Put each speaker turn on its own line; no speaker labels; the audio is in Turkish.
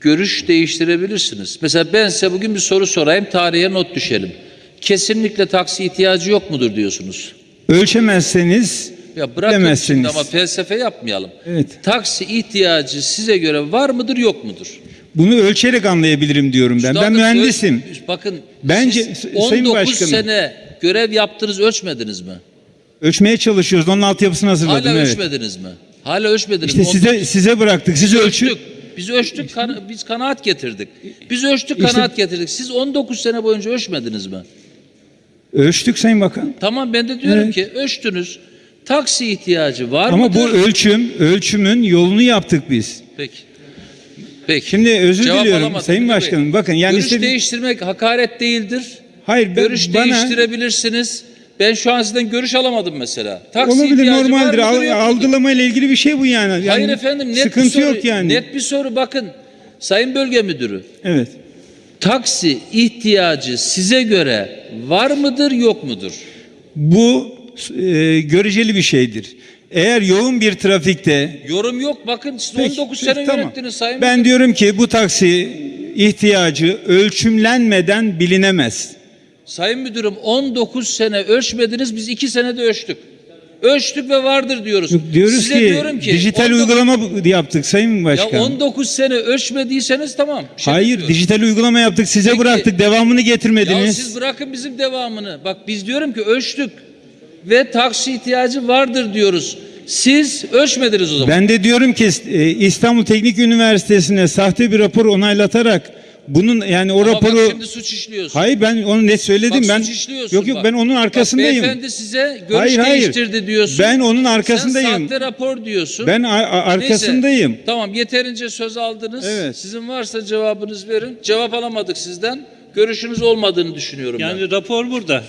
görüş değiştirebilirsiniz. Mesela ben size bugün bir soru sorayım, tarihe not düşelim. Kesinlikle taksi ihtiyacı yok mudur diyorsunuz?
Ölçemezseniz
Ya bırakın
Demezsiniz.
ama felsefe yapmayalım.
Evet.
Taksi ihtiyacı size göre var mıdır yok mudur?
bunu ölçerek anlayabilirim diyorum ben. Ben
Üstadım,
mühendisim.
öl- bakın
Bence,
siz
S- Sayın
19
Başkanım.
sene görev yaptınız ölçmediniz mi?
Ölçmeye çalışıyoruz. Onun altyapısını hazırladım.
Hala
evet.
ölçmediniz mi? Hala ölçmediniz
İşte
mi?
size size bıraktık. Siz
Biz
ölçü
ölçtük. Biz ölçtük, kana- biz kanaat getirdik. Biz ölçtük,
İşte-
kanaat getirdik. Siz 19 sene boyunca ölçmediniz mi?
ölçtük Sayın Bakan.
Tamam ben de diyorum
Evet.
ki ölçtünüz. Taksi ihtiyacı var
Ama
mıdır?
bu ölçüm, ölçümün yolunu yaptık biz.
Peki. Peki.
Şimdi özür
Cevap
diliyorum Sayın
Bey.
Başkanım. Bakın yani
Görüş
işte
değiştirmek hakaret değildir.
hayır ben,
Görüş
bana
değiştirebilirsiniz. Ben şu an sizden görüş alamadım mesela. Taksi
olabilir
ihtiyacı
normaldir.
var
Al- algılama ile ilgili bir şey bu yani. yani
Hayır efendim net
sıkıntı
bir soru.
yok yani.
Net bir soru bakın. Sayın Bölge Müdürü.
Evet.
Taksi ihtiyacı size göre var mıdır yok mudur?
Bu e, göreceli bir şeydir. Eğer yoğun bir trafikte
Yorum yok. Bakın siz
Peki,
19
peki,
sene
tamam.
yönettiniz Sayın
Ben diyorum ki bu taksi ihtiyacı ölçümlenmeden bilinemez.
Sayın Müdürüm 19 sene ölçmediniz biz 2 senede ölçtük. Ölçtük ve vardır diyoruz.
Yok, diyoruz
Size
ki,
diyorum ki
dijital
19
uygulama yaptık Sayın
Ya
Başkan.
19 sene ölçmediyseniz tamam. şey
Hayır,
demiyorum.
dijital uygulama yaptık. Size
Peki.
bıraktık. Devamını
Ya
getirmediniz.
siz bırakın bizim devamını. Bak biz diyorum ki ölçtük ve taksi ihtiyacı vardır diyoruz. Siz ölçmediniz o zaman.
Ben de diyorum ki e, İstanbul Teknik Üniversitesi'ne sahte bir rapor onaylatarak bunun yani o
Ama
raporu
bak şimdi suç işliyorsun.
Hayır ben onu net söyledim
Bak
ben.
suç işliyorsun
Yok yok
bak.
ben onun
Bak
arkasındayım.
beyefendi size görüş
Hayır, hayır.
değiştirdi diyorsun.
Ben onun arkasındayım.
Sen sahte rapor diyorsun.
Ben a- a- arkasındayım.
Neyse, tamam yeterince söz aldınız.
Evet.
Sizin varsa cevabınız verin. Cevap alamadık sizden. Görüşünüz olmadığını düşünüyorum ben.
Yani rapor burada.